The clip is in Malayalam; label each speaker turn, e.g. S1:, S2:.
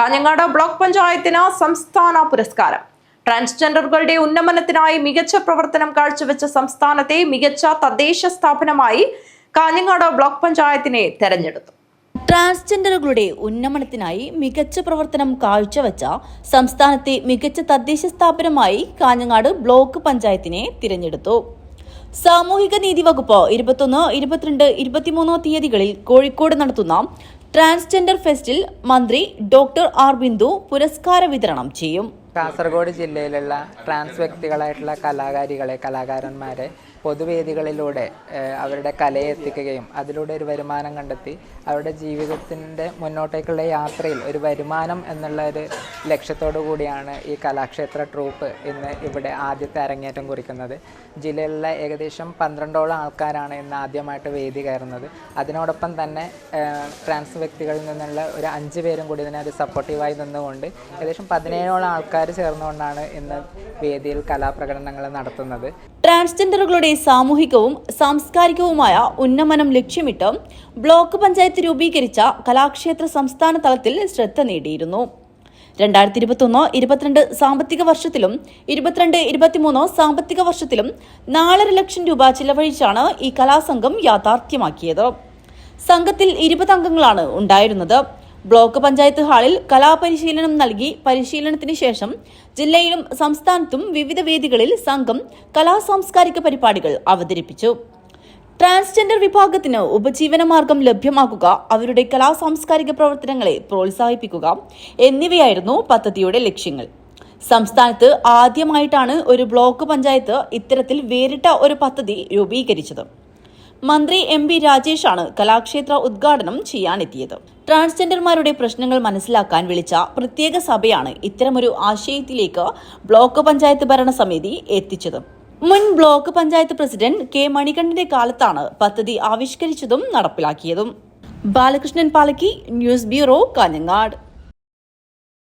S1: കാഞ്ഞങ്ങാട് ബ്ലോക്ക് പഞ്ചായത്തിന് സംസ്ഥാന പുരസ്കാരം. ട്രാൻസ്ജെൻഡറുകളുടെ ഉന്നമനത്തിനായി മികച്ച പ്രവർത്തനം കാഴ്ചവെച്ച സംസ്ഥാനത്തെ മികച്ച തദ്ദേശ സ്ഥാപനമായി കാഞ്ഞങ്ങാട് ബ്ലോക്ക് പഞ്ചായത്തിനെ തെരഞ്ഞെടുത്തു.
S2: ട്രാൻസ്ജെൻഡറുകളുടെ ഉന്നമനത്തിനായി മികച്ച പ്രവർത്തനം കാഴ്ചവെച്ച സംസ്ഥാനത്തെ മികച്ച തദ്ദേശ സ്ഥാപനമായി കാഞ്ഞങ്ങാട് ബ്ലോക്ക് പഞ്ചായത്തിനെ തിരഞ്ഞെടുത്തു. സാമൂഹിക നീതി വകുപ്പ് ഇരുപത്തൊന്ന് ഇരുപത്തിരണ്ട് ഇരുപത്തിമൂന്ന് തീയതികളിൽ കോഴിക്കോട് നടത്തുന്ന ട്രാൻസ്ജെൻഡർ ഫെസ്റ്റിൽ മന്ത്രി ഡോക്ടർ ആർ ബിന്ദു പുരസ്കാര വിതരണം ചെയ്യും.
S3: കാസർഗോഡ് ജില്ലയിലുള്ള ട്രാൻസ് വ്യക്തികളായിട്ടുള്ള കലാകാരികളെ കലാകാരന്മാരെ പൊതുവേദികളിലൂടെ അവരുടെ കലയെ എത്തിക്കുകയും അതിലൂടെ ഒരു വരുമാനം കണ്ടെത്തി അവരുടെ ജീവിതത്തിന്റെ മുന്നോട്ടേക്കുള്ള യാത്രയിൽ ഒരു വരുമാനം എന്നുള്ള ഒരു ലക്ഷ്യത്തോടു കൂടിയാണ് ഈ കലാക്ഷേത്ര ട്രൂപ്പ് ഇന്ന് ഇവിടെ ആദ്യത്തെ അരങ്ങേറ്റം കുറിക്കുന്നത്. ജില്ലയിലുള്ള ഏകദേശം പന്ത്രണ്ടോളം ആൾക്കാരാണ് ഇന്ന് ആദ്യമായിട്ട് വേദി കയറുന്നത്. അതിനോടൊപ്പം തന്നെ ട്രാൻസ് വ്യക്തികളിൽ നിന്നുള്ള ഒരു അഞ്ച് പേരും കൂടി ഇതിനെ ഒരു സപ്പോർട്ടീവായി നിന്നുകൊണ്ട് ഏകദേശം പതിനേഴോളം ആൾക്കാർ ചേർന്നുകൊണ്ടാണ് ഇന്ന് വേദിയിൽ കലാപ്രകടനങ്ങൾ നടത്തുന്നത്.
S2: ട്രാൻസ്ജെൻഡറുകളുടെ സാമൂഹികവും സാംസ്കാരികവുമായ ഉന്നമനം ലക്ഷ്യമിട്ട് ബ്ലോക്ക് പഞ്ചായത്ത് രൂപീകരിച്ച കലാക്ഷേത്ര സംസ്ഥാന തലത്തിൽ ശ്രദ്ധ നേടിയിരുന്നു. രണ്ടായിരത്തി ഇരുപത്തൊന്ന് ഇരുപത്തിരണ്ട് സാമ്പത്തിക വർഷത്തിലും ഇരുപത്തിരണ്ട് ഇരുപത്തിമൂന്ന് സാമ്പത്തിക വർഷത്തിലും നാലര ലക്ഷം രൂപ ചിലവഴിച്ചാണ് ഈ കലാസംഘം യാഥാർത്ഥ്യമാക്കിയത്. സംഘത്തിൽ ഇരുപത് അംഗങ്ങളാണ് ഉണ്ടായിരുന്നത്. ബ്ലോക്ക് പഞ്ചായത്ത് ഹാളിൽ കലാപരിശീലനം നൽകി പരിശീലനത്തിന് ശേഷം ജില്ലയിലും സംസ്ഥാനത്തും വിവിധ വേദികളിൽ സംഘം കലാ സാംസ്കാരിക പരിപാടികൾ അവതരിപ്പിച്ചു. ട്രാൻസ്ജെൻഡർ വിഭാഗത്തിന് ഉപജീവന മാർഗം ലഭ്യമാക്കുക അവരുടെ കലാ സാംസ്കാരിക പ്രവർത്തനങ്ങളെ പ്രോത്സാഹിപ്പിക്കുക എന്നിവയായിരുന്നു പദ്ധതിയുടെ ലക്ഷ്യങ്ങൾ. സംസ്ഥാനത്ത് ആദ്യമായിട്ടാണ് ഒരു ബ്ലോക്ക് പഞ്ചായത്ത് ഇത്തരത്തിൽ വേറിട്ട ഒരു പദ്ധതി രൂപീകരിച്ചത്. മന്ത്രി എം പി രാജേഷാണ് കലാക്ഷേത്ര ഉദ്ഘാടനം ചെയ്യാനെത്തിയത്. ട്രാൻസ്ജെൻഡർമാരുടെ പ്രശ്നങ്ങൾ മനസ്സിലാക്കാൻ വിളിച്ച പ്രത്യേക സഭയാണ് ഇത്തരമൊരു ആശയത്തിലേക്ക് ബ്ലോക്ക് പഞ്ചായത്ത് ഭരണസമിതി എത്തിച്ചത്. മുൻ ബ്ലോക്ക് പഞ്ചായത്ത് പ്രസിഡന്റ് കെ മണികണ്ഠന്റെ കാലത്താണ് പദ്ധതി ആവിഷ്കരിച്ചതും നടപ്പിലാക്കിയതും. Balakrishnan Palakki news bureau Kanhangad.